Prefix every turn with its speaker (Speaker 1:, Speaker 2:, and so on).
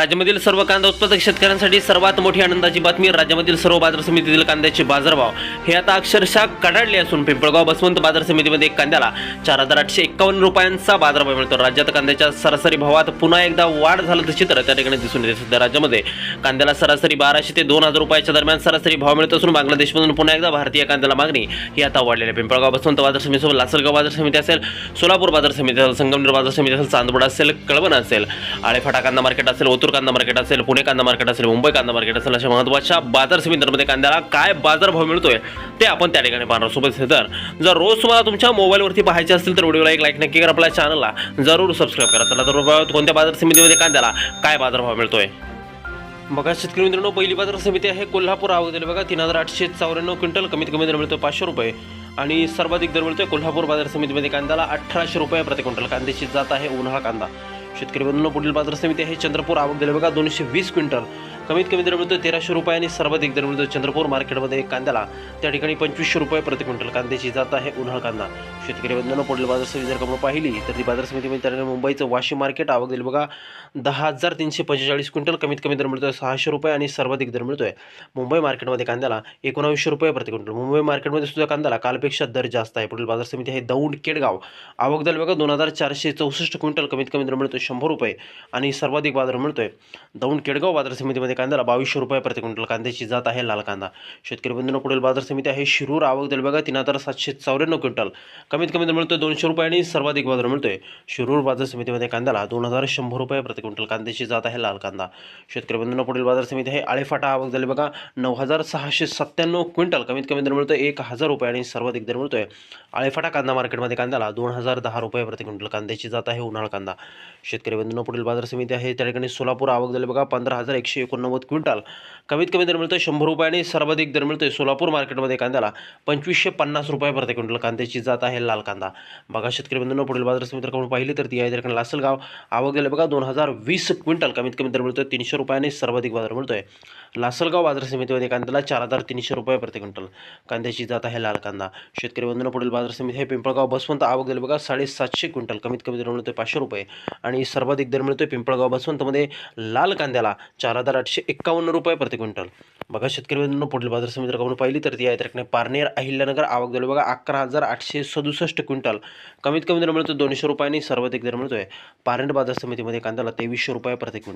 Speaker 1: राज्यामधील सर्व कांदा उत्पादक शेतकऱ्यांसाठी सर्वात मोठी आनंदाची बातमी राज्यामधील सर्व बाजार समितीतील कांद्याचे बाजारभाव. हे आता अक्षरशः कडाडले असून पिंपळगाव बसवंत बाजार समितीमध्ये कांद्याला चार हजार आठशे एक्कावन्न रुपयांचा बाजारभाव मिळतो. राज्यात कांद्याच्या सरासरी भावात पुन्हा एकदा वाढ झाल्याचं चित्र त्या ठिकाणी दिसून येते. सध्या राज्यामध्ये कांद्याला सरासरी बाराशे ते दोन हजार रुपयाच्या दरम्यान सरासरी भाव मिळत असून बांगलादेशमधून पुन्हा एकदा भारतीय कांद्याला मागणी ही आता वाढलेली आहे. पिंपळगाव बसवंत बाजार समितीसोबत लासलगाव बाजार समिती असेल सोलापूर बाजार समिती असेल संगमनेर बाजार समिती असेल चांदवड असेल कळवण असेल आळेफाटा कांदा मार्केट असेल ओतूर कांदा मार्केट असेल पुणे कांदा मार्केट असेल मुंबई कांदा मार्केट असेल अशा महत्त्वाच्या बाजार समित्यांमध्ये कांद्याला काय बाजारभाव मिळतोय ते आपण त्या ठिकाणी पाहणार सोबत तर जर रोज तुम्हाला तुमच्या मोबाईलवरती पाहायचे असतील तर व्हिडिओला एक लाईक नक्की करा आपल्या चॅनलला जरूर सबस्क्राईब करा. चला तर कोणत्या बाजार समितीमध्ये कांद्याला काय बाजारभाव मिळतोय. बघा शेतकरी मित्रांनो पहिली बाजार समिती आहे कोल्हापूर आवडेल बघा तीन हजार आठशे चौऱ्याण्णव क्विंटल कमीत कमी दर मिळतो पाचशे रुपये. आणि सर्वाधिक दर मिळतोय कोल्हापूर बाजार समितीमध्ये कांद्याला अठराशे रुपये प्रति क्विंटल. कांद्याची जात आहे उन्हाळा कांदा. शेतकरी बंधूंनो पुढील बाजार समिती आहे चंद्रपूर. आवक दिले बघा दोनशे वीस क्विंटल. कमीत कमी दर मिळतो तेराशे रुपये आणि सर्वाधिक दर मिळतो चंद्रपूर मार्केटमध्ये कांद्याला. त्या ठिकाणी पंचवीसशे रुपये प्रति क्विंटल कांद्याची जात आहे उन्हाळ कांदा. शेतकरी बंधनं पुढील बाजार समिती जर कमी आपण पाहिली तर ती बाजार समितीमध्ये त्याने मुंबईचं वाशी मार्केट आवक दिली बघा दहा हजार तीनशे पंचेचाळीस क्विंटल कमीत कमी दर मिळतोय सहाशे रुपये आणि सर्वाधिक दर मिळतोय. मुंबई मार्केटमध्ये कांद्याला एकोणावीसशे रुपये प्रति क्विंटल. मुंबई मार्केटमध्ये सुद्धा कांद्याला कालपेक्षा दर जास्त आहे. पुढील बाजार समिती आहे दौंड केडगाव. आवक दल बघा दोन हजार चारशे चौसष्ट क्विंटल कमीत कमी दर मिळतोय शंभर रुपये आणि सर्वाधिक बाजार मिळतोय. दौंड केडगाव बाजार समितीमध्ये कांद्याला बावीसशे रुपये प्रति क्विंटल कांद्याची जात आहे लाल कांदा. शेतकरी बंधूंना पुढील बाजार समिती आहे शिरूर आवक दर बघा तीन हजार सातशे चौऱ्याण्णव क्विंटल. कमीत कमी दर मिळतोय दोनशे रुपये आणि सर्वाधिक बाजार मिळतोय. शिरूर बाजार समितीमध्ये कांद्याला दोन हजार शंभर रुपये प्रति क्विंटल कांद्याची जात आहे लाल कांदा. शेतकरी बंधूंना पुढील बाजार समिती आहे आळेफाटा आवक झाली बघा नऊ हजार सहाशे सत्त्याण्णव क्विंटल. कमीत कमी दर मिळतोय एक हजार रुपये आणि सर्वाधिक दर मिळतोय. आळेफाटा कांदा मार्केटमध्ये कांद्याला दोन हजार दहा रुपये प्रति क्विंटल कांद्याची जात आहे उन्हाळ कांदा. शेतकरी बंधूंना पुढील बाजार समिती आहे त्या ठिकाणी सोलापूर आवक झाली बघा पंधरा हजार एकशे एकोणनव्वद क्विंटल. कमीत कमी दर मिळतोय शंभर रुपये आणि सर्वाधिक दर मिळतोय सोलापूर मार्केटमध्ये कांद्याला पंचवीसशे पन्नास रुपये प्रति क्विंटल कांद्याची जात आहे लाल कांदा. बघा शेतकरी बंधूंना पुढील बाजार समिती पाहिली तर ती आहे दरकडे लासलगाव. आवक झाली बघा दोन हजार वीस क्विंटल कमीत कमी दर मिळतोय तीनशे रुपयाने सर्वाधिक बाजार मिळतोय. लासलगाव बाजार समितीमध्ये कांद्याला चार हजार तीनशे रुपये प्रति क्विंटल कांद्याची जात आहे लाल कांदा. शेतकरी बंधूंना पुढील बाजार समिती हे पिंपळगाव. बसवंत आवक गेले बघा साडेसातशे क्विंटल कमीत कमी दर मिळतोय पाचशे रुपये आणि सर्वाधिक दर मिळतोय पिंपळगाव बसवंतमध्ये लाल कांद्याला चार हजार आठशे एक्कावन्न रुपये प्रति क्विंटल. बघा शेतकरी बंधूंनो पुढील बाजार समिती जर पाहिली तर ती आहे त्या पारनेर अहिल्यानगर आवक झाली बघा अकरा हजार आठशे सदुसष्ट क्विंटल. कमीत कमी दर मिळतो दोनशे रुपयांनी सर्वाधिक दर मिळतोय. पारनेर बाजार समितीमध्ये कांद्याला तेवीसशे रुपये प्रति क्विंटल.